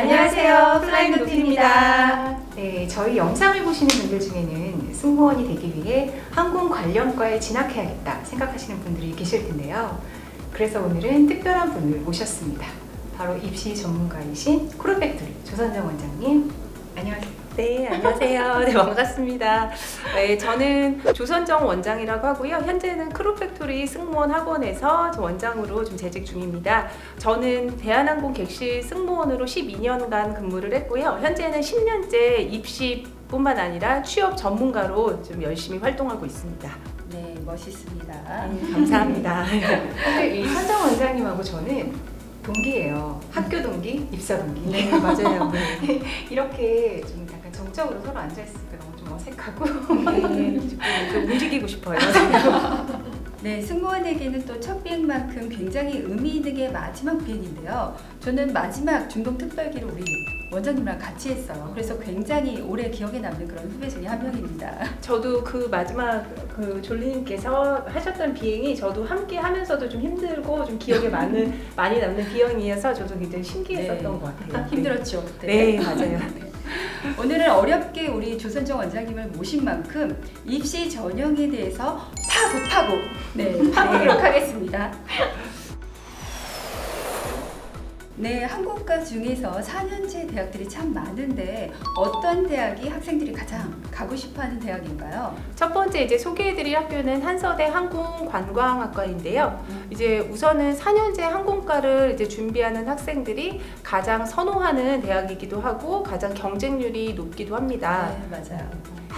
안녕하세요. 플라잉 도티입니다. 네, 저희 영상을 보시는 분들 중에는 승무원이 되기 위해 항공 관련과에 진학해야겠다 생각하시는 분들이 계실 텐데요. 그래서 오늘은 특별한 분을 모셨습니다. 바로 입시 전문가이신 코르팩토리 조선정 원장님. 안녕하세요. 네, 안녕하세요. 네, 반갑습니다. 네, 저는 조선정 원장이라고 하고요. 현재는 크루팩토리 승무원 학원에서 저 원장으로 좀 재직 중입니다. 저는 대한항공 객실 승무원으로 12년간 근무를 했고요. 현재는 10년째 입시뿐만 아니라 취업 전문가로 좀 열심히 활동하고 있습니다. 네, 멋있습니다. 네, 감사합니다. 이 선정 원장님하고 저는 동기예요. 학교 동기, 입사 동기. 네, 맞아요. 네. 이렇게 좀 약간 정적으로 서로 앉아 있으니까 너무 좀 어색하고 네, 좀, 좀 움직이고 싶어요. 네, 승무원에게는 또 첫 비행만큼 굉장히 의미 있는 게 마지막 비행인데요. 저는 마지막 중동 특별기를 우리 원장님이랑 같이 했어요. 그래서 굉장히 오래 기억에 남는 그런 후배 중에 한 명입니다. 저도 그 마지막 그 졸리님께서 하셨던 비행이 저도 함께 하면서도 좀 힘들고 좀 기억에 많은 많이 남는 비행이어서 저도 굉장히 신기했었던 네. 것 같아요. 힘들었죠. 그때. 네, 맞아요. 오늘은 어렵게 우리 조선정 원장님을 모신 만큼 입시 전형에 대해서 파고 파고 네, 파보도록 하겠습니다. 네, 한국과 중에서 4년제 대학들이 참 많은데 어떤 대학이 학생들이 가장 가고 싶어하는 대학인가요? 첫 번째 이제 소개해드릴 학교는 한서대 항공관광학과인데요. 이제 우선은 4년제 항공과를 이제 준비하는 학생들이 가장 선호하는 대학이기도 하고 가장 경쟁률이 높기도 합니다. 네, 맞아요.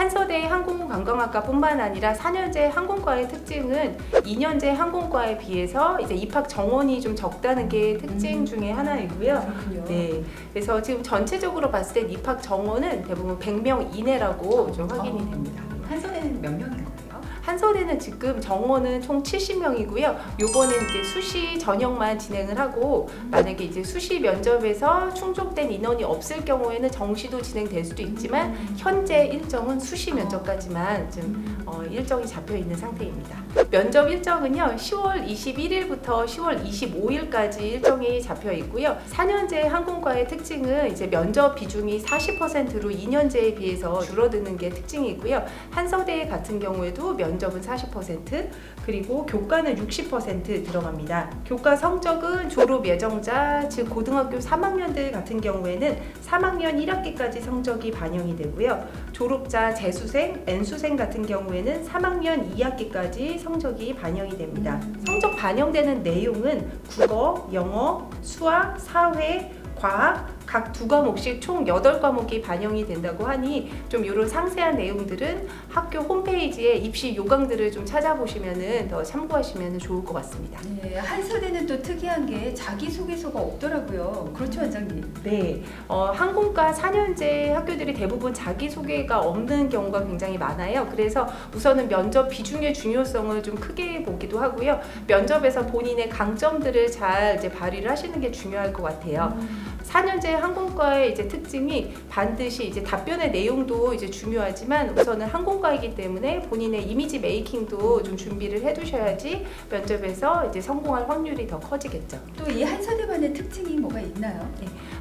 한서대 항공관광학과뿐만 아니라 4년제 항공과의 특징은 2년제 항공과에 비해서 이제 입학 정원이 좀 적다는 게 특징 음. 중에 하나이고요. 그렇군요. 네, 그래서 지금 전체적으로 봤을 때 입학 정원은 대부분 100명 이내라고 좀 확인이 어. 됩니다. 한선에는 몇 명인 거예요? 한서대는 지금 정원은 총 70명이고요. 요번엔 이제 수시 전형만 진행을 하고 만약에 이제 수시 면접에서 충족된 인원이 없을 경우에는 정시도 진행될 수도 있지만 현재 일정은 수시 면접까지만 좀 어, 일정이 잡혀 있는 상태입니다. 면접 일정은요, 10월 21일부터 10월 25일까지 일정이 잡혀 있고요. 4년제 항공과의 특징은 이제 면접 비중이 40%로 2년제에 비해서 줄어드는 게 특징이고요. 한서대 같은 경우에도 면 접은 40% 그리고 교과는 60% 들어갑니다. 교과 성적은 졸업 예정자, 즉 고등학교 3학년들 같은 경우에는 3학년 1학기까지 성적이 반영이 되고요. 졸업자, 재수생, N수생 같은 경우에는 3학년 2학기까지 성적이 반영이 됩니다. 성적 반영되는 내용은 국어, 영어, 수학, 사회, 과학 각 두 과목씩 총 8과목이 반영이 된다고 하니 좀 이런 상세한 내용들은 학교 홈페이지에 입시 요강들을 좀 찾아보시면은 더 참고하시면 좋을 것 같습니다. 네, 한서대는 또 특이한 게 자기소개서가 없더라고요. 그렇죠, 원장님? 네, 어, 항공과 4년제 학교들이 대부분 자기소개가 없는 경우가 굉장히 많아요. 그래서 우선은 면접 비중의 중요성을 좀 크게 보기도 하고요. 면접에서 본인의 강점들을 잘 이제 발휘를 하시는 게 중요할 것 같아요. 4년제 항공과의 이제 특징이 반드시 이제 답변의 내용도 이제 중요하지만 우선은 항공과이기 때문에 본인의 이미지 메이킹도 좀 준비를 해두셔야지 면접에서 이제 성공할 확률이 더 커지겠죠. 또 이 한서대만의 특징이 뭐가 있나요?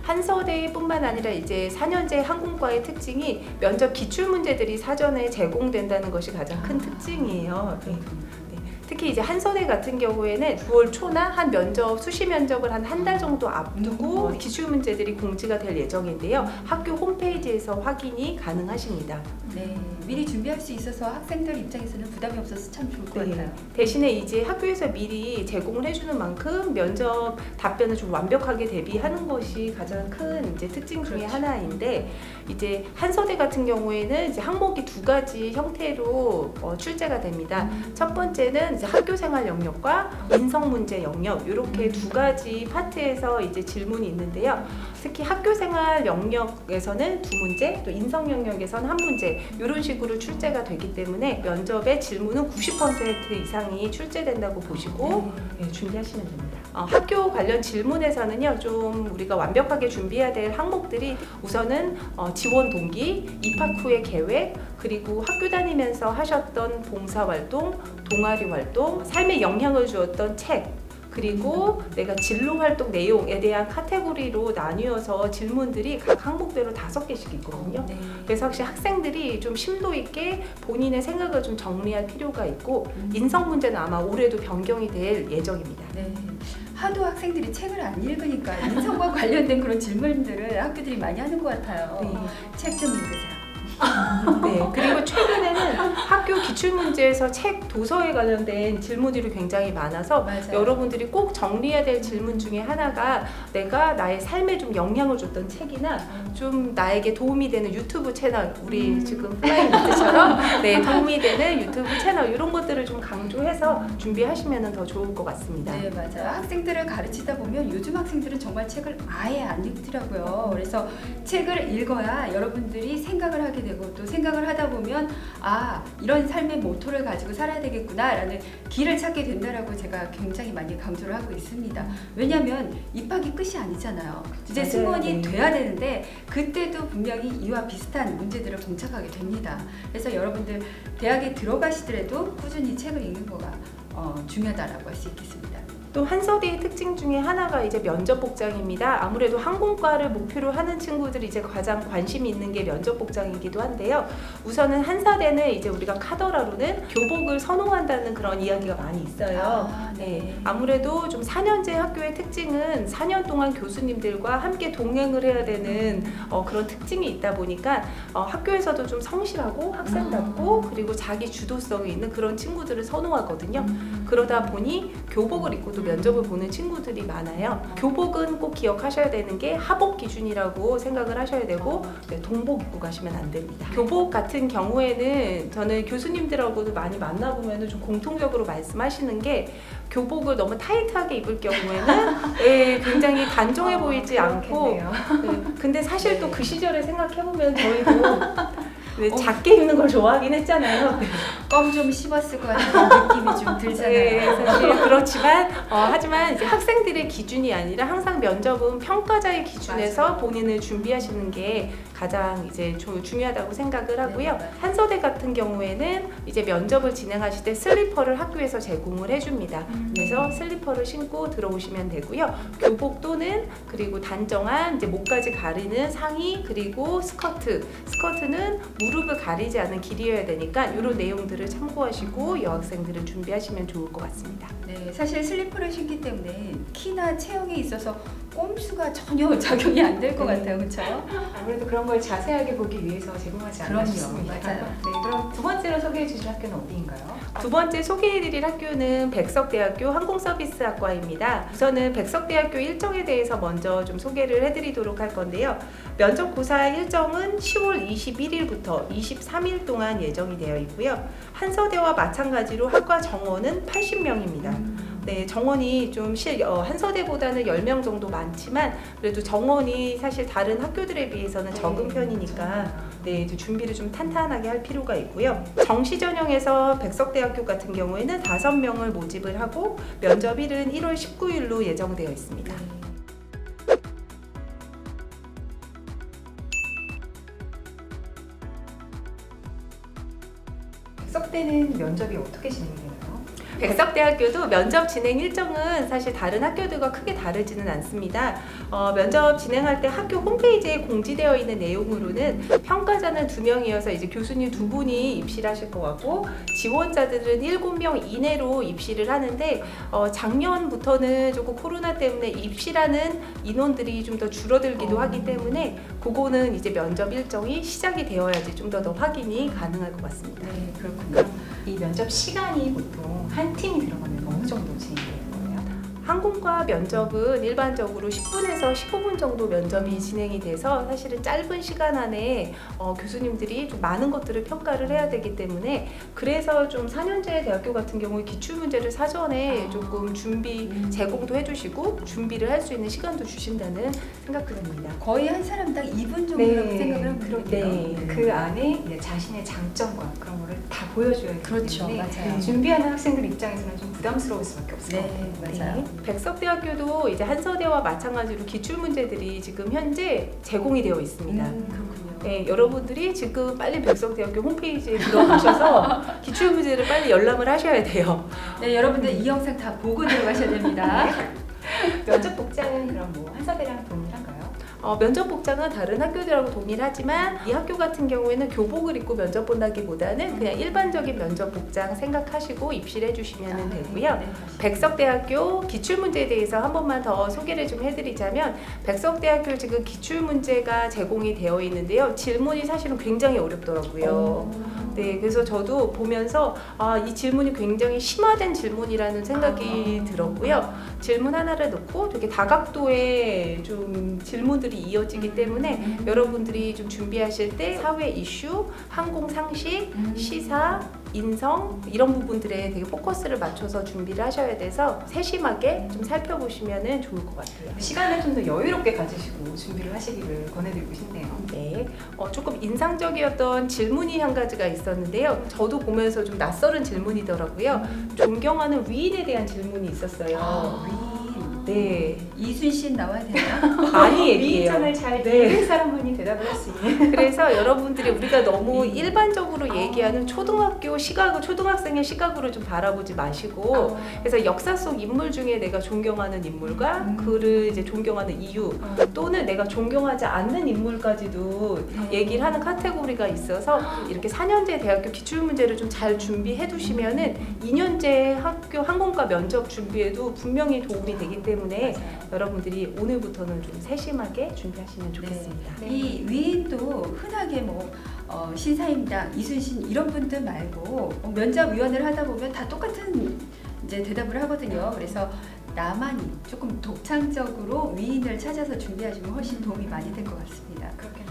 한서대뿐만 아니라 이제 4년제 항공과의 특징이 면접 기출 문제들이 사전에 제공된다는 것이 가장 큰 특징이에요. 네. 네. 특히 이제 한서대 같은 경우에는 9월 초나 한 면접 수시 면접을 한 한 달 정도 앞두고 음. 기출 문제들이 공지가 될 예정인데요. 학교 홈페이지에서 확인이 가능하십니다. 네, 미리 준비할 수 있어서 학생들 입장에서는 부담이 없어서 참 좋을 것 네. 같아요. 대신에 이제 학교에서 미리 제공을 해주는 만큼 면접 답변을 좀 완벽하게 대비하는 것이 가장 큰 이제 특징 중에 그렇죠. 하나인데 이제 한서대 같은 경우에는 이제 항목이 두 가지 형태로 어, 출제가 됩니다. 첫 번째는 이제 학교 생활 영역과 인성 문제 영역 이렇게 두 가지 파트에서 이제 질문이 있는데요. 특히 학교 생활 영역에서는 두 문제, 또 인성 영역에서는 한 문제 이런 식으로 출제가 되기 때문에 면접의 질문은 90% 이상이 출제된다고 보시고 예, 준비하시면 됩니다. 어, 학교 관련 질문에서는요, 좀 우리가 완벽하게 준비해야 될 항목들이 우선은 어, 지원 동기, 입학 후의 계획, 그리고 학교 다니면서 하셨던 봉사 활동, 동아리 활동, 삶에 영향을 주었던 책, 그리고 내가 진로 활동 내용에 대한 카테고리로 나뉘어서 질문들이 각 항목별로 다섯 개씩 있거든요. 네. 그래서 확실히 학생들이 좀 심도 있게 본인의 생각을 좀 정리할 필요가 있고 음. 인성 문제는 아마 올해도 변경이 될 예정입니다. 네. 하도 학생들이 책을 안 읽으니까 인성과 관련된 그런 질문들을 학교들이 많이 하는 것 같아요. 네. 책좀 읽으세요. 네. 그리고 최근에는 학교 기출 문제에서 책 도서에 관련된 질문들이 굉장히 많아서 맞아요. 여러분들이 꼭 정리해야 될 질문 중에 하나가 내가 나의 삶에 좀 영향을 줬던 책이나 좀 나에게 도움이 되는 유튜브 채널 우리 음. 지금 플라잉 노트처럼 네 도움이 되는 유튜브 채널 이런 것들을 좀 강조해서 준비하시면 더 좋을 것 같습니다. 네, 맞아요. 학생들을 가르치다 보면 요즘 학생들은 정말 책을 아예 안 읽더라고요. 그래서 책을 읽어야 여러분들이 생각을 하게 되고 또 생각을 하다 보면 아, 이런 삶의 모토를 가지고 살아야 되겠구나라는 길을 찾게 된다라고 제가 굉장히 많이 강조를 하고 있습니다. 왜냐하면 입학이 끝이 아니잖아요. 이제 맞아요. 승무원이 네. 돼야 되는데 그때도 분명히 이와 비슷한 문제들을 봉착하게 됩니다. 그래서 여러분들 대학에 들어가시더라도 꾸준히 책을 읽는 거가 어, 중요하다라고 할 수 있겠습니다. 또 한서대의 특징 중에 하나가 이제 면접 복장입니다. 아무래도 항공과를 목표로 하는 친구들이 이제 가장 관심이 있는 게 면접 복장이기도 한데요. 우선은 한사대는 이제 우리가 카더라로는 교복을 선호한다는 그런 이야기가 많이 있어요. 아, 네, 아무래도 좀 4년제 학교의 특징은 4년 동안 교수님들과 함께 동행을 해야 되는 어, 그런 특징이 있다 보니까 어, 학교에서도 좀 성실하고 학생답고 그리고 자기 주도성이 있는 그런 친구들을 선호하거든요. 그러다 보니 교복을 입고 또 면접을 보는 친구들이 많아요. 교복은 꼭 기억하셔야 되는 게 하복 기준이라고 생각을 하셔야 되고 네, 동복 입고 가시면 안 됩니다. 교복 같은 경우에는 저는 교수님들하고도 많이 만나보면 좀 공통적으로 말씀하시는 게 교복을 너무 타이트하게 입을 경우에는 예, 굉장히 단정해 보이지 않고 그렇겠네요. 네, 근데 사실 또 네. 그 시절에 생각해보면 저희도 네, 작게 입는 걸 좋아하긴 했잖아요. 껌 좀 씹었을 것 같은 느낌이 좀 네, 들잖아요. 사실 그렇지만 어, 하지만 이제 학생들의 기준이 아니라 항상 면접은 평가자의 기준에서. 본인을 준비하시는 게 가장 이제 좀 중요하다고 생각을 하고요. 네. 한서대 같은 경우에는 이제 면접을 진행하실 때 슬리퍼를 학교에서 제공을 해줍니다. 음. 그래서 슬리퍼를 신고 들어오시면 되고요. 교복 또는 그리고 단정한 이제 목까지 가리는 상의 그리고 스커트. 스커트는 무릎을 가리지 않은 길이어야 되니까 이런 내용들을 참고하시고 여학생들을 준비하시면 좋을 것 같습니다. 네, 사실 슬리퍼를 신기 때문에 키나 체형에 있어서 꼼수가 전혀 작용이 안 될것 네. 같아요, 그렇죠? 아무래도 그런 걸 자세하게 보기 위해서 제공하지 않나 그럼요. 맞아요. 네, 그럼 두 번째로 소개해 주실 학교는 어디인가요? 두 번째 소개해드릴 학교는 백석대학교 항공서비스학과입니다. 우선은 백석대학교 일정에 대해서 먼저 좀 소개를 해드리도록 할 건데요. 면접고사 일정은 10월 21일부터 23일 동안 예정이 되어 있고요. 한서대와 마찬가지로 학과 정원은 80명입니다. 네, 정원이 좀 실, 어, 한서대보다는 10명 정도 많지만 그래도 정원이 사실 다른 학교들에 비해서는 적은 편이니까 네, 이제 준비를 좀 탄탄하게 할 필요가 있고요. 정시 전형에서 백석대학교 같은 경우에는 5명을 모집을 하고 면접일은 1월 19일로 예정되어 있습니다. 백석대는 면접이 어떻게 진행되나요? 백석대학교도 면접 진행 일정은 사실 다른 학교들과 크게 다르지는 않습니다. 어, 면접 진행할 때 학교 홈페이지에 공지되어 있는 내용으로는 평가자는 두 명이어서 이제 교수님 두 분이 입시를 하실 것 같고 지원자들은 일곱 명 이내로 입시를 하는데 어, 작년부터는 조금 코로나 때문에 입시라는 인원들이 좀 더 줄어들기도 어. 하기 때문에 그거는 이제 면접 일정이 시작이 되어야지 좀 더 더 확인이 가능할 것 같습니다. 네, 그렇군요. 이 면접 시간이 보통 한 팀이 들어가면 어느 정도 거예요? 항공과 면접은 일반적으로 10분에서 15분 정도 면접이 진행이 돼서 사실은 짧은 시간 안에 어, 교수님들이 좀 많은 것들을 평가를 해야 되기 때문에 그래서 좀 4년제 대학교 같은 경우에 기출 문제를 사전에 아. 조금 준비 음. 제공도 해주시고 준비를 할 수 있는 시간도 주신다는 생각이 듭니다. 거의 한 사람당 2분 정도라고 생각을 하면 그렇네요. 네. 그 안에 이제 자신의 장점과 그런 거를 다 보여줘야 되기 그렇죠, 때문에 맞아요. 준비하는 학생들 입장에서는 좀 부담스러울 수밖에 없을 것 네, 같아요. 맞아요. 네. 백석대학교도 이제 한서대와 마찬가지로 기출 문제들이 지금 현재 제공이 되어 있습니다. 음, 그렇군요. 네, 여러분들이 지금 빨리 백석대학교 홈페이지에 들어가셔서 기출 문제를 빨리 열람을 하셔야 돼요. 네, 여러분들 이 영상 다 보고 들어가셔야 됩니다. 면접 복장은 그럼 뭐 한사대랑 동일한가요? 어, 면접 복장은 다른 학교들하고 동일하지만 이 학교 같은 경우에는 교복을 입고 면접 본다기보다는 그냥 일반적인 면접 복장 생각하시고 입실해 주시면 되고요. 네. 백석대학교 기출문제에 대해서 한 번만 더 소개를 좀 해드리자면 백석대학교 지금 기출문제가 제공이 되어 있는데요. 질문이 사실은 굉장히 어렵더라고요. 네, 그래서 저도 보면서 아, 이 질문이 굉장히 심화된 질문이라는 생각이 들었고요. 질문 하나를 넣고 되게 다각도의 좀 질문들이 이어지기 때문에 여러분들이 좀 준비하실 때 사회 이슈, 항공 상식, 음. 시사, 인성 이런 부분들에 되게 포커스를 맞춰서 준비를 하셔야 돼서 세심하게 좀 살펴보시면 좋을 것 같아요. 시간을 좀 더 여유롭게 가지시고 준비를 하시기를 권해드리고 싶네요. 네, 어, 조금 인상적이었던 질문이 한 가지가 있었는데요. 저도 보면서 좀 낯설은 질문이더라고요. 존경하는 위인에 대한 질문이 있었어요. 아. 네, 이순신 나와야 되나? 많이 얘기해요. 미인전을 잘 네. 읽은 사람만이 대답을 할 수 있는. 그래서 여러분들이 우리가 너무 음. 일반적으로 아. 얘기하는 초등학교 시각을 초등학생의 시각으로 좀 바라보지 마시고 그래서 역사 속 인물 중에 내가 존경하는 인물과 음. 그를 이제 존경하는 이유 어. 또는 내가 존경하지 않는 인물까지도 네. 얘기를 하는 카테고리가 있어서 이렇게 4년제 대학교 기출 문제를 좀 잘 준비해 두시면은 2년제 학교 항공과 면접 준비에도 분명히 도움이 되기 때문에 여러분들이 오늘부터는 좀 세심하게 준비하시면 좋겠습니다. 네. 이 위인도 흔하게 뭐 어, 신사임당, 이순신 이런 분들 말고 어, 면접위원을 하다 보면 다 똑같은 이제 대답을 하거든요. 그래서 나만이 조금 독창적으로 위인을 찾아서 준비하시면 훨씬 도움이 많이 될 것 같습니다. 그렇겠네요.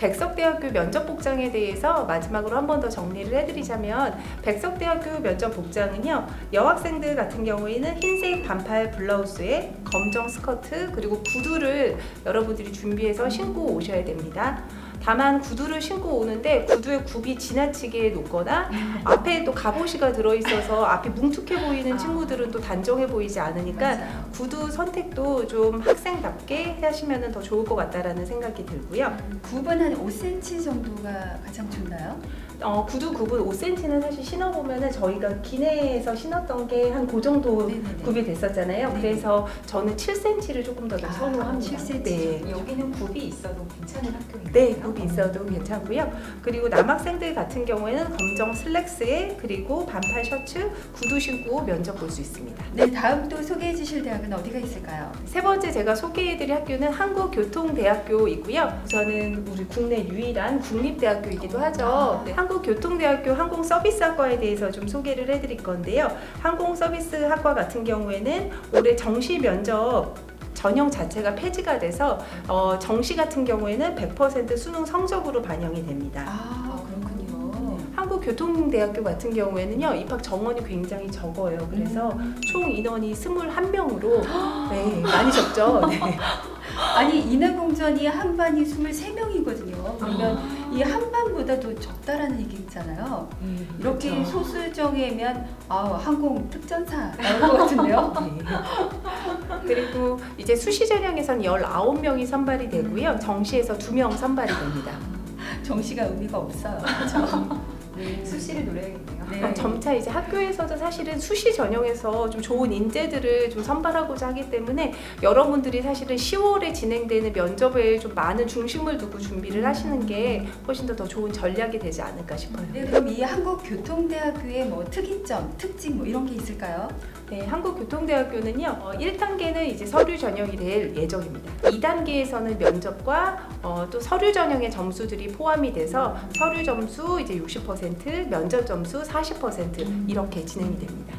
백석대학교 면접 복장에 대해서 마지막으로 한 번 더 정리를 해드리자면 백석대학교 면접 복장은요 여학생들 같은 경우에는 흰색 반팔 블라우스에 검정 스커트 그리고 구두를 여러분들이 준비해서 신고 오셔야 됩니다. 다만 구두를 신고 오는데 구두의 굽이 지나치게 높거나 앞에 또 갑옷이가 들어있어서 앞이 뭉툭해 보이는 아. 친구들은 또 단정해 보이지 않으니까 맞아요. 구두 선택도 좀 학생답게 하시면 더 좋을 것 같다라는 생각이 들고요. 굽은 한 5cm 정도가 가장 좋나요? 어, 구두 굽은 5cm는 사실 신어보면은 저희가 기내에서 신었던 게 한 그 정도 네네네. 굽이 됐었잖아요. 네. 그래서 저는 7cm를 조금 더, 더 아, 선호합니다. 7cm. 네. 여기는 굽이 있어도 괜찮은 학교인가요? 네, 굽이 있어도 괜찮고요. 그리고 남학생들 같은 경우에는 검정 슬랙스에 그리고 반팔 셔츠, 구두 신고 면접 볼 수 있습니다. 네, 다음 또 소개해 주실 대학은 어디가 있을까요? 세 번째 제가 소개해 드릴 학교는 한국교통대학교이고요. 우선은 우리 국내 유일한 국립대학교이기도 하죠. 네, 한국교통대학교 항공서비스학과에 대해서 좀 소개를 해 드릴 건데요. 항공서비스학과 같은 경우에는 올해 정시 면접 전형 자체가 폐지가 돼서 어, 정시 같은 경우에는 100% 수능 성적으로 반영이 됩니다. 아, 그렇군요. 한국교통대학교 같은 경우에는요 입학 정원이 굉장히 적어요. 그래서 총 인원이 21명으로 네, 많이 적죠. 네. 아니 인하공전이 한 반이 23명이거든요. 그러면 이 한 반보다도 적다라는 얘기잖아요. 이렇게 그렇죠. 소수정예면 아, 항공 특전사 나올 것 같은데요. 네. 그리고 이제 수시 전형에선 19명이 선발이 되고요. 정시에서 2명 선발이 됩니다. 정시가 의미가 없어요. 그렇죠? 네. 수시를 노려야겠네요. 네. 어, 점차 이제 학교에서도 사실은 수시 전형에서 좀 좋은 인재들을 좀 선발하고자 하기 때문에 여러분들이 사실은 10월에 진행되는 면접에 좀 많은 중심을 두고 준비를 하시는 게 훨씬 더 더 좋은 전략이 되지 않을까 싶어요. 네, 그럼 이 한국교통대학교의 뭐 특이점, 특징 뭐 이런 게 있을까요? 네, 한국교통대학교는요, 어, 1단계는 이제 서류 전형이 될 예정입니다. 2단계에서는 면접과 어, 또 서류 전형의 점수들이 포함이 돼서 서류 점수 이제 60%, 면접 점수 40% 이렇게 진행이 됩니다.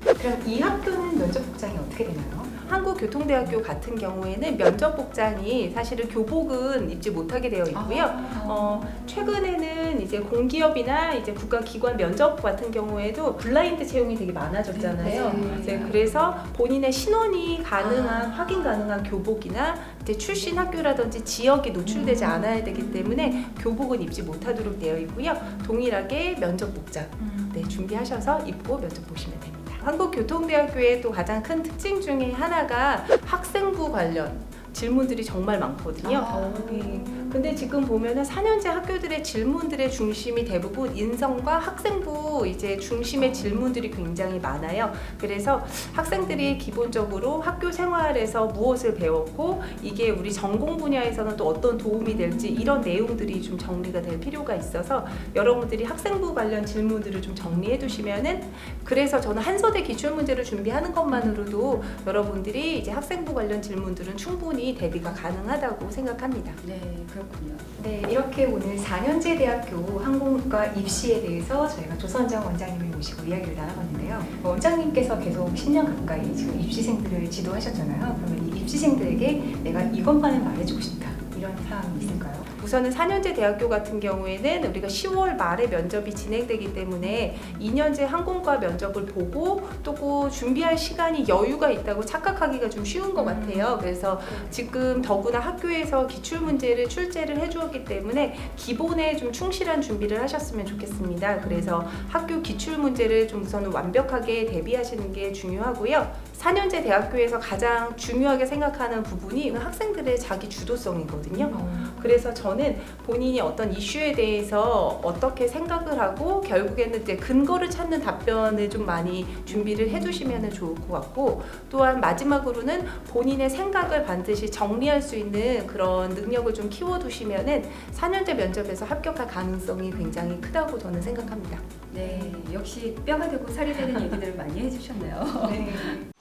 그럼 이 학교는 면접 복장이 어떻게 되나요? 한국교통대학교 같은 경우에는 면접 복장이 사실은 교복은 입지 못하게 되어 있고요. 아. 어, 최근에는 이제 공기업이나 이제 국가기관 면접 같은 경우에도 블라인드 채용이 되게 많아졌잖아요. 네, 네. 이제 그래서 본인의 신원이 가능한 아. 확인 가능한 교복이나 이제 출신 학교라든지 지역이 노출되지 음. 않아야 되기 때문에 교복은 입지 못하도록 되어 있고요. 동일하게 면접 복장 네, 준비하셔서 입고 면접 보시면 됩니다. 한국교통대학교의 또 가장 큰 특징 중에 하나가 학생부 관련 질문들이 정말 많거든요. 아. 네. 근데 지금 보면은 4년제 학교들의 질문들의 중심이 대부분 인성과 학생부 이제 중심의 질문들이 굉장히 많아요. 그래서 학생들이 기본적으로 학교 생활에서 무엇을 배웠고 이게 우리 전공 분야에서는 또 어떤 도움이 될지 이런 내용들이 좀 정리가 될 필요가 있어서 여러분들이 학생부 관련 질문들을 좀 정리해 두시면은 그래서 저는 한서대 기출 문제를 준비하는 것만으로도 여러분들이 이제 학생부 관련 질문들은 충분히 대비가 가능하다고 생각합니다. 네, 그렇군요. 네, 이렇게 오늘 4년제 대학교 항공과 입시에 대해서 저희가 조선정 원장님을 모시고 이야기를 나눠봤는데요. 어, 원장님께서 계속 10년 가까이 지금 입시생들을 지도하셨잖아요. 그러면 이 입시생들에게 내가 이것만은 말해주고 싶다. 이런 사항이 있을까요? 우선은 4년제 대학교 같은 경우에는 우리가 10월 말에 면접이 진행되기 때문에 2년제 항공과 면접을 보고 또그 준비할 시간이 여유가 있다고 착각하기가 좀 쉬운 것 같아요. 그래서 지금 더구나 학교에서 기출 문제를 출제를 해주었기 때문에 기본에 좀 충실한 준비를 하셨으면 좋겠습니다. 그래서 학교 기출 문제를 좀 우선은 완벽하게 대비하시는 게 중요하고요. 4년제 대학교에서 가장 중요하게 생각하는 부분이 학생들의 자기 주도성이거든요. 그래서 저는 본인이 어떤 이슈에 대해서 어떻게 생각을 하고 결국에는 이제 근거를 찾는 답변을 좀 많이 준비를 해두시면 좋을 것 같고 또한 마지막으로는 본인의 생각을 반드시 정리할 수 있는 그런 능력을 좀 키워두시면은 4년제 면접에서 합격할 가능성이 굉장히 크다고 저는 생각합니다. 네, 역시 뼈가 되고 살이 되는 얘기들을 많이 해주셨네요. 네. 네,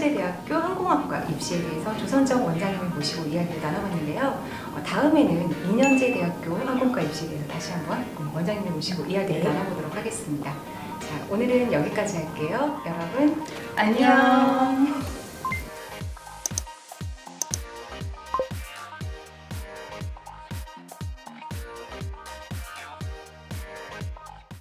오늘은 4년제 대학교 항공학과 입시에 대해서 조선정 원장님을 모시고 이야기를 나눠봤는데요. 어, 다음에는 2년제 대학교 항공과 입시에 대해서 다시 한번 원장님을 모시고 이야기를 네. 나눠보도록 하겠습니다. 자, 오늘은 여기까지 할게요. 여러분, 안녕.